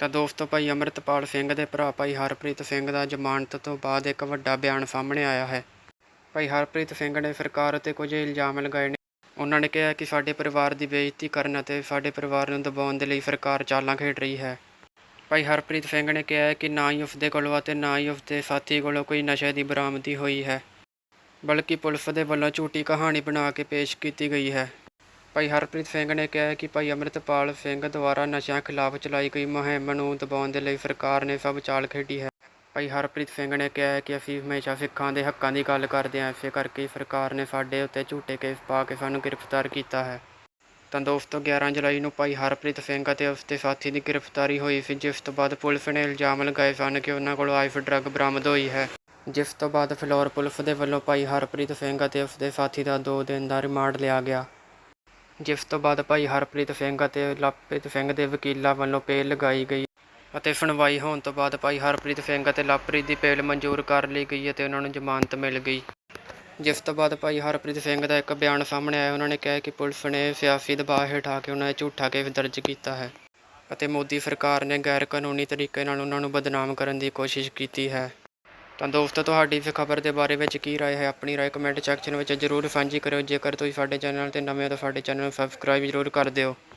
ਤਾਂ ਦੋਸਤੋ ਭਾਈ ਅੰਮ੍ਰਿਤਪਾਲ ਸਿੰਘ ਦੇ ਭਰਾ ਭਾਈ ਹਰਪ੍ਰੀਤ ਸਿੰਘ ਦਾ ਜ਼ਮਾਨਤ ਤੋਂ ਬਾਅਦ ਇੱਕ ਵੱਡਾ ਬਿਆਨ ਸਾਹਮਣੇ ਆਇਆ ਹੈ। ਭਾਈ ਹਰਪ੍ਰੀਤ ਸਿੰਘ ਨੇ ਸਰਕਾਰ ਉੱਤੇ ਕੁਝ ਇਲਜ਼ਾਮ ਲਗਾਏ ਨੇ। ਉਹਨਾਂ ਨੇ ਕਿਹਾ ਕਿ ਸਾਡੇ ਪਰਿਵਾਰ ਦੀ ਬੇਇੱਜ਼ਤੀ ਕਰਨ ਅਤੇ ਸਾਡੇ ਪਰਿਵਾਰ ਨੂੰ ਦਬਾਉਣ ਦੇ ਲਈ ਸਰਕਾਰ ਚਾਲਾਂ ਖੇਡ ਰਹੀ ਹੈ। ਭਾਈ ਹਰਪ੍ਰੀਤ ਸਿੰਘ ਨੇ ਕਿਹਾ ਹੈ ਕਿ ਨਾ ਹੀ ਉਸਦੇ ਕੋਲੋਂ ਅਤੇ ਨਾ ਹੀ ਉਸਦੇ ਸਾਥੀ ਕੋਲੋਂ ਕੋਈ ਨਸ਼ੇ ਦੀ ਬਰਾਮਦੀ ਹੋਈ ਹੈ, ਬਲਕਿ ਪੁਲਿਸ ਦੇ ਵੱਲੋਂ ਝੂਠੀ ਕਹਾਣੀ ਬਣਾ ਕੇ ਪੇਸ਼ ਕੀਤੀ ਗਈ ਹੈ। ਭਾਈ ਹਰਪ੍ਰੀਤ ਸਿੰਘ ਨੇ ਕਿਹਾ ਕਿ ਭਾਈ ਅੰਮ੍ਰਿਤਪਾਲ ਸਿੰਘ ਦੁਆਰਾ ਨਸ਼ਿਆਂ ਖਿਲਾਫ ਚਲਾਈ ਗਈ ਮੁਹਿੰਮ ਨੂੰ ਦਬਾਉਣ ਦੇ ਲਈ ਸਰਕਾਰ ਨੇ ਸਭ ਚਾਲ ਖੇਡੀ ਹੈ। ਭਾਈ ਹਰਪ੍ਰੀਤ ਸਿੰਘ ਨੇ ਕਿਹਾ ਕਿ ਅਸੀਂ ਹਮੇਸ਼ਾ ਸਿੱਖਾਂ ਦੇ ਹੱਕਾਂ ਦੀ ਗੱਲ ਕਰਦੇ ਹਾਂ, ਇਸੇ ਕਰਕੇ ਸਰਕਾਰ ਨੇ ਸਾਡੇ ਉੱਤੇ ਝੂਠੇ ਕੇਸ ਪਾ ਕੇ ਸਾਨੂੰ ਗ੍ਰਿਫਤਾਰ ਕੀਤਾ ਹੈ। ਤਾਂ ਦੋਸਤੋ 11 ਜੁਲਾਈ ਨੂੰ ਭਾਈ ਹਰਪ੍ਰੀਤ ਸਿੰਘ ਅਤੇ ਉਸ ਦੇ ਸਾਥੀ ਦੀ ਗ੍ਰਿਫਤਾਰੀ ਹੋਈ ਸੀ, ਜਿਸ ਤੋਂ ਬਾਅਦ ਪੁਲਿਸ ਨੇ ਇਲਜ਼ਾਮ ਲਗਾਏ ਸਨ ਕਿ ਉਹਨਾਂ ਕੋਲੋਂ ਆਈਫ ਡਰੱਗ ਬਰਾਮਦ ਹੋਈ ਹੈ। ਜਿਸ ਤੋਂ ਬਾਅਦ ਫਲੋਰ ਪੁਲਿਸ ਦੇ ਵੱਲੋਂ ਭਾਈ ਹਰਪ੍ਰੀਤ ਸਿੰਘ ਅਤੇ ਉਸ ਦੇ ਸਾਥੀ ਦਾ 2 ਦਿਨ ਦਾ ਰਿਮਾਂਡ ਲਿਆ ਗਿਆ। ਜਿਸ ਤੋਂ ਬਾਅਦ ਭਾਈ ਹਰਪ੍ਰੀਤ ਸਿੰਘ ਅਤੇ ਲਵਪ੍ਰੀਤ ਸਿੰਘ ਦੇ ਵਕੀਲਾਂ ਵੱਲੋਂ ਪੇਲ ਲਗਾਈ ਗਈ ਅਤੇ ਸੁਣਵਾਈ ਹੋਣ ਤੋਂ ਬਾਅਦ ਭਾਈ ਹਰਪ੍ਰੀਤ ਸਿੰਘ ਅਤੇ ਲਵਪ੍ਰੀਤ ਦੀ ਪੇਲ ਮਨਜ਼ੂਰ ਕਰ ਲਈ ਗਈ ਅਤੇ ਉਹਨਾਂ ਨੂੰ ਜ਼ਮਾਨਤ ਮਿਲ ਗਈ। ਜਿਸ ਤੋਂ ਬਾਅਦ ਭਾਈ ਹਰਪ੍ਰੀਤ ਸਿੰਘ ਦਾ ਇੱਕ ਬਿਆਨ ਸਾਹਮਣੇ ਆਇਆ। ਉਹਨਾਂ ਨੇ ਕਿਹਾ ਕਿ ਪੁਲਿਸ ਨੇ ਸਿਆਸੀ ਦਬਾਅ ਹੇਠ ਆ ਕੇ ਉਹਨਾਂ 'ਤੇ ਝੂਠਾ ਕੇਸ ਦਰਜ ਕੀਤਾ ਹੈ ਅਤੇ ਮੋਦੀ ਸਰਕਾਰ ਨੇ ਗੈਰ ਕਾਨੂੰਨੀ ਤਰੀਕੇ ਨਾਲ ਉਹਨਾਂ ਨੂੰ ਬਦਨਾਮ ਕਰਨ ਦੀ ਕੋਸ਼ਿਸ਼ ਕੀਤੀ ਹੈ। ਤਾਂ ਦੋਸਤੋ, ਤੁਹਾਡੀ ਇਸ ਖਬਰ ਦੇ ਬਾਰੇ ਵਿੱਚ ਕੀ ਰਾਏ ਹੈ? ਆਪਣੀ ਰਾਏ ਕਮੈਂਟ ਸੈਕਸ਼ਨ ਵਿੱਚ ਜ਼ਰੂਰ ਸਾਂਝੀ ਕਰਿਓ। ਜੇਕਰ ਤੁਸੀਂ ਸਾਡੇ ਚੈਨਲ ਤੇ ਨਵੇਂ ਹੋ ਤਾਂ ਸਾਡੇ ਚੈਨਲ ਨੂੰ ਸਬਸਕ੍ਰਾਈਬ ਜ਼ਰੂਰ ਕਰ ਦਿਓ।